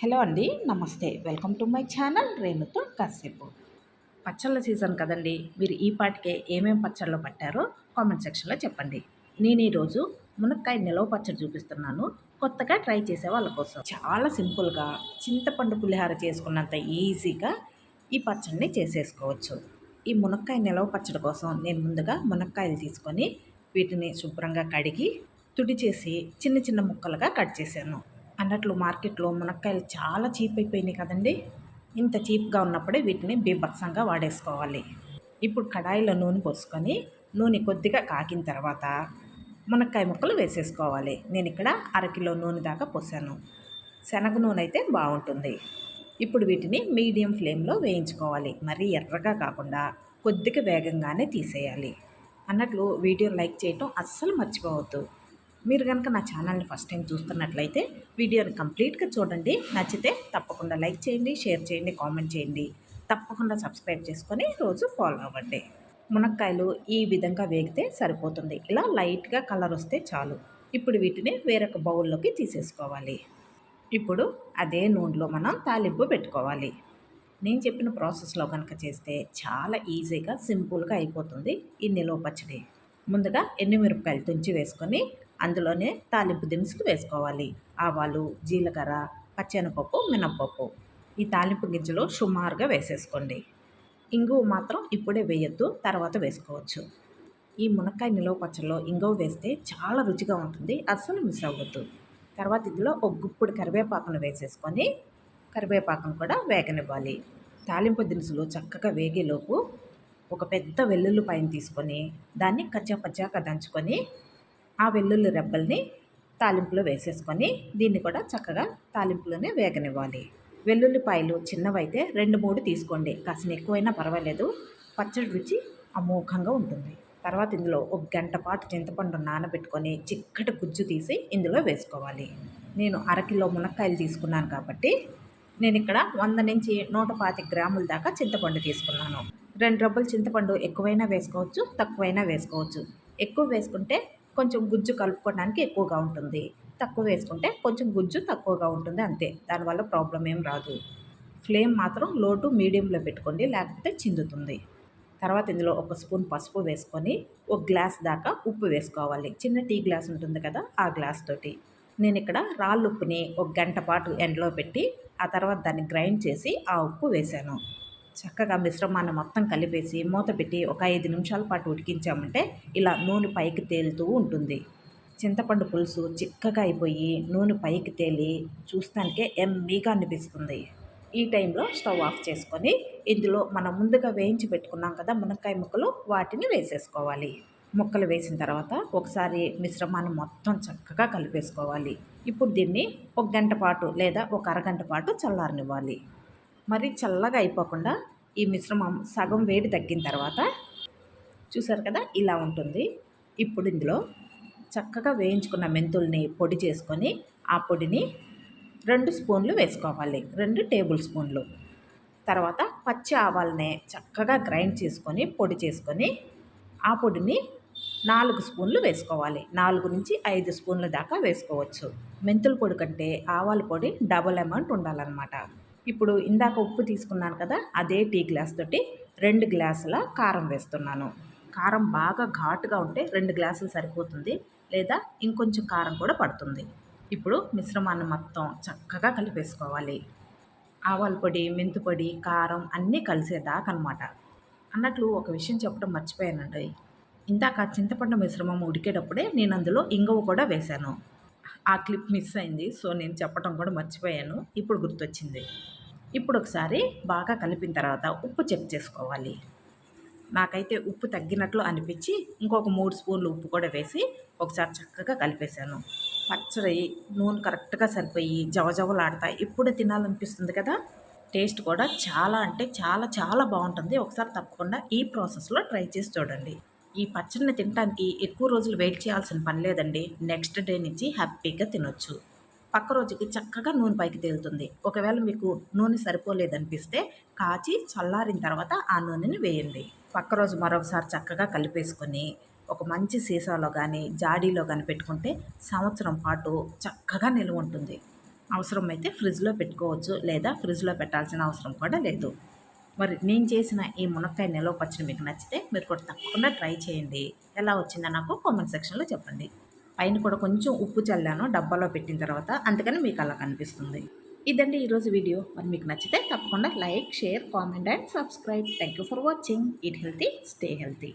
Hello అండి నమస్తే. Welcome to my channel రేణుతో కాసేపు. పచ్చళ్ళ సీజన్ కదండి మీరు ఈ పాటికే ఏమేం పచ్చళ్ళు పట్టారో కామెంట్ సెక్షన్లో చెప్పండి. నేను ఈరోజు మునక్కాయ నిలవ పచ్చడి చూపిస్తున్నాను. కొత్తగా ట్రై చేసే వాళ్ళ కోసం. చాలా సింపుల్గా చింతపండు పులిహార చేసుకున్నంత ఈజీగా ఈ పచ్చడిని చేసేసుకోవచ్చు. ఈ మునక్కాయ నిలవ పచ్చడి కోసం నేను ముందుగా మునక్కాయలు తీసుకొని వీటిని శుభ్రంగా కడిగి తుడి చేసి చిన్న చిన్న ముక్కలుగా కట్ చేశాను. అన్నట్లు మార్కెట్లో మునక్కాయలు చాలా చీప్ అయిపోయినాయి కదండి. ఇంత చీప్గా ఉన్నప్పుడే వీటిని బీభత్సంగా వాడేసుకోవాలి. ఇప్పుడు కడాయిలో నూనె పోసుకొని నూనె కొద్దిగా కాకిన తర్వాత మునక్కాయ ముక్కలు వేసేసుకోవాలి. నేను ఇక్కడ అరకిలో నూనె దాకా పోసాను. శనగ నూనె అయితే బాగుంటుంది. ఇప్పుడు వీటిని మీడియం ఫ్లేమ్లో వేయించుకోవాలి. మరీ ఎర్రగా కాకుండా కొద్దిగా వేగంగానే తీసేయాలి. అన్నట్లు వీడియో లైక్ చేయటం అస్సలు మర్చిపోవద్దు. మీరు కనుక నా ఛానల్ని ఫస్ట్ టైం చూస్తున్నట్లయితే వీడియోని కంప్లీట్గా చూడండి. నచ్చితే తప్పకుండా లైక్ చేయండి షేర్ చేయండి కామెంట్ చేయండి. తప్పకుండా సబ్స్క్రైబ్ చేసుకొని రోజు ఫాలో అవ్వండి. మునక్కాయలు ఈ విధంగా వేగితే సరిపోతుంది. ఇలా లైట్గా కలర్ వస్తే చాలు. ఇప్పుడు వీటిని వేరొక బౌల్లోకి తీసేసుకోవాలి. ఇప్పుడు అదే నూనెలో మనం తాలింపు పెట్టుకోవాలి. నేను చెప్పిన ప్రాసెస్లో కనుక చేస్తే చాలా ఈజీగా సింపుల్గా అయిపోతుంది ఈ నిలువ పచ్చడి. ముందుగా ఎండుమిరపకాయలు తుంచి వేసుకొని అందులోనే తాలింపు దినుసులు వేసుకోవాలి. ఆవాలు జీలకర్ర పచ్చెనపప్పు మినప్పప్పు. ఈ తాలింపు గింజలు సుమారుగా వేసేసుకోండి. ఇంగువ మాత్రం ఇప్పుడే వేయొద్దు తర్వాత వేసుకోవచ్చు. ఈ మునక్కాయ నిలవ పచ్చల్లో ఇంగువ వేస్తే చాలా రుచిగా ఉంటుంది అస్సలు మిస్ అవ్వద్దు. తర్వాత ఇందులో ఒక గుప్పుడు కరివేపాకును వేసేసుకొని కరివేపాకును కూడా వేగనివ్వాలి. తాలింపు దినుసులు చక్కగా వేగేలోపు ఒక పెద్ద వెల్లుల్లి పైన తీసుకొని దాన్ని కచ్చా పచ్చాక దంచుకొని ఆ వెల్లుల్లి రెబ్బల్ని తాలింపులో వేసేసుకొని దీన్ని కూడా చక్కగా తాలింపులోనే వేగనివ్వాలి. వెల్లుల్లిపాయలు చిన్నవైతే రెండు మూడు తీసుకోండి. కాసిన ఎక్కువైనా పర్వాలేదు. పచ్చడి రుచి అమోఘంగా ఉంటుంది. తర్వాత ఇందులో ఒక గంట పాటు చింతపండు నానబెట్టుకొని చిక్కటి గుజ్జు తీసి ఇందులో వేసుకోవాలి. నేను అరకిలో మునక్కాయలు తీసుకున్నాను కాబట్టి నేను ఇక్కడ వంద నుంచి నూట పాతిక గ్రాముల దాకా చింతపండు తీసుకున్నాను. రెండు రబ్బులు చింతపండు ఎక్కువైనా వేసుకోవచ్చు తక్కువైనా వేసుకోవచ్చు. ఎక్కువ వేసుకుంటే కొంచెం గుజ్జు కలుపుకోవడానికి ఎక్కువగా ఉంటుంది. తక్కువ వేసుకుంటే కొంచెం గుజ్జు తక్కువగా ఉంటుంది అంతే. దానివల్ల ప్రాబ్లం ఏం రాదు. ఫ్లేమ్ మాత్రం లో టు మీడియంలో పెట్టుకోండి లేకపోతే చిందుతుంది. తర్వాత ఇందులో ఒక స్పూన్ పసుపు వేసుకొని ఒక గ్లాస్ దాకా ఉప్పు వేసుకోవాలి. చిన్న టీ గ్లాస్ ఉంటుంది కదా ఆ గ్లాస్ తోటి. నేను ఇక్కడ రాళ్ళు ఉప్పుని ఒక గంట పాటు ఎండలో పెట్టి ఆ తర్వాత దాన్ని గ్రైండ్ చేసి ఆ ఉప్పు వేశాను చక్కగా మిశ్రమాన్ని మొత్తం కలిపేసి మూత పెట్టి ఒక ఐదు నిమిషాల పాటు ఉడికించామంటే ఇలా నూనె పైకి తేలుతూ ఉంటుంది. చింతపండు పులుసు చిక్కగా అయిపోయి నూనె పైకి తేలి చూస్తానికే ఎమ్మీగా అనిపిస్తుంది. ఈ టైంలో స్టవ్ ఆఫ్ చేసుకొని ఇందులో మనం ముందుగా వేయించి పెట్టుకున్నాం కదా మునక్కాయ ముక్కలు వాటిని వేసేసుకోవాలి. ముక్కలు వేసిన తర్వాత ఒకసారి మిశ్రమాన్ని మొత్తం చక్కగా కలిపేసుకోవాలి. ఇప్పుడు దీన్ని ఒక గంట పాటు లేదా ఒక అరగంట పాటు చల్లారనివ్వాలి. మరి చల్లగా అయిపోకుండా ఈ మిశ్రమం సగం వేడి తగ్గిన తర్వాత చూసారు కదా ఇలా ఉంటుంది. ఇప్పుడు ఇందులో చక్కగా వేయించుకున్న మెంతుల్ని పొడి చేసుకొని ఆ పొడిని రెండు స్పూన్లు వేసుకోవాలి. రెండు టేబుల్ స్పూన్లు. తర్వాత పచ్చి ఆవాలనే చక్కగా గ్రైండ్ చేసుకొని పొడి చేసుకొని ఆ పొడిని నాలుగు స్పూన్లు వేసుకోవాలి. నాలుగు నుంచి ఐదు స్పూన్ల దాకా వేసుకోవచ్చు. మెంతుల పొడి కంటే ఆవాల పొడి డబుల్ అమౌంట్ ఉండాలన్నమాట. ఇప్పుడు ఇందాక ఉప్పు తీసుకున్నాను కదా అదే టీ గ్లాస్ తోటి రెండు గ్లాసుల కారం వేస్తున్నాను. కారం బాగా ఘాటుగా ఉంటే రెండు గ్లాసులు సరిపోతుంది లేదా ఇంకొంచెం కారం కూడా పడుతుంది. ఇప్పుడు మిశ్రమాన్ని మొత్తం చక్కగా కలిపేసుకోవాలి. ఆవాల పొడి మెంతు పొడి కారం అన్నీ కలిసేదాకా అనమాట అన్నట్లు ఒక విషయం చెప్పడం మర్చిపోయానండి. ఇందాక చింతపండు మిశ్రమం ఉడికేటప్పుడే నేను అందులో ఇంగువ కూడా వేశాను. ఆ క్లిప్ మిస్ అయింది. సో నేను చెప్పడం కూడా మర్చిపోయాను. ఇప్పుడు గుర్తొచ్చింది. ఇప్పుడు ఒకసారి బాగా కలిపిన తర్వాత ఉప్పు చెక్ చేసుకోవాలి. నాకైతే ఉప్పు తగ్గినట్లు అనిపించి ఇంకొక మూడు స్పూన్లు ఉప్పు కూడా వేసి ఒకసారి చక్కగా కలిపేశాను. పచ్చడి నూనె కరెక్ట్గా సరిపోయి జవజవలాడతా ఇప్పుడు తినాలనిపిస్తుంది కదా? టేస్ట్ కూడా చాలా అంటే చాలా చాలా బాగుంటుంది. ఒకసారి తప్పకుండా ఈ ప్రాసెస్లో ట్రై చేసి చూడండి. ఈ పచ్చడిని తినడానికి ఎక్కువ రోజులు వెయిట్ చేయాల్సిన పని లేదండి. నెక్స్ట్ డే నుంచి హ్యాపీగా తినొచ్చు. పక్క రోజుకి చక్కగా నూనె పైకి తేలుతుంది. ఒకవేళ మీకు నూనె సరిపోలేదనిపిస్తే కాచి చల్లారిన తర్వాత ఆ నూనెని వేయండి. పక్క రోజు మరొకసారి చక్కగా కలిపేసుకొని ఒక మంచి సీసాలో కానీ జాడీలో కానీ పెట్టుకుంటే సంవత్సరం పాటు చక్కగా నిలువ ఉంటుంది. అవసరమైతే ఫ్రిడ్జ్లో పెట్టుకోవచ్చు లేదా ఫ్రిడ్జ్లో పెట్టాల్సిన అవసరం కూడా లేదు. మరి నేను చేసిన ఈ మునక్కాయ నిల్వ పచ్చడి మీకు నచ్చితే మీరు కూడా తప్పకుండా ట్రై చేయండి. ఎలా వచ్చిందో నాకు కామెంట్ సెక్షన్లో చెప్పండి. పైన కూడా కొంచెం ఉప్పు చల్లాను డబ్బాలో పెట్టిన తర్వాత అందుకని మీకు అలా కనిపిస్తుంది. ఇదండి ఈరోజు వీడియో. మరి మీకు నచ్చితే తప్పకుండా like share comment and subscribe. Thank you for watching it healthy stay healthy